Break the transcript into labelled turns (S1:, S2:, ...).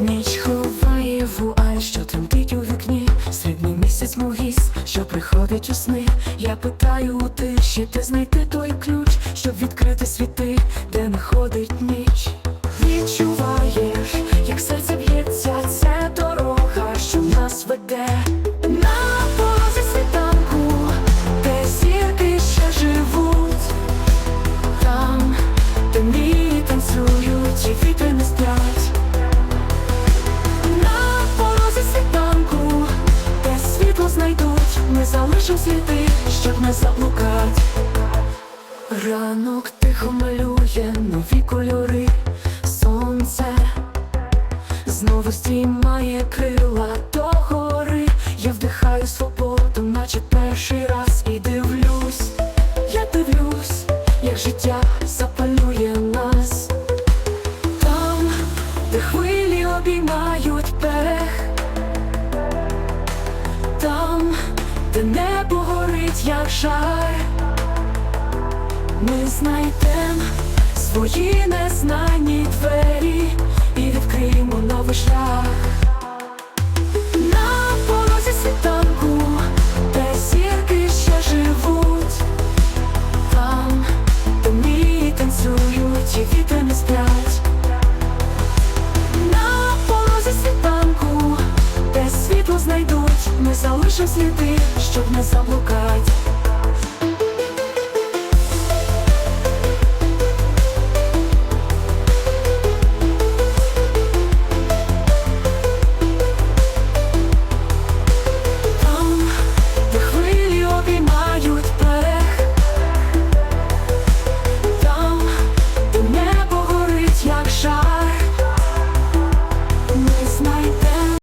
S1: Ніч ховає вуаль, що тремтить у вікні, Срібний місяць мугіс, що приходить у сни. Я питаю у тиші, де знайти той ключ, щоб відкрити світи, де не ходить ніч. Відчуваєш, як серце б'ється, ця дорога, що нас веде. Ми сліди, щоб не заблукать. Ранок тихо малює нові кольори, сонце знову стрімає крила до гори. Я вдихаю свободу, наче перший раз, і дивлюсь, я дивлюсь, як життя запалює нас. Там, де хвилі обіймають берег, горить, як жар, ми знайдем свої незнані двері і відкриємо новий шлях. Ми залишимо сліди, щоб не заблукать.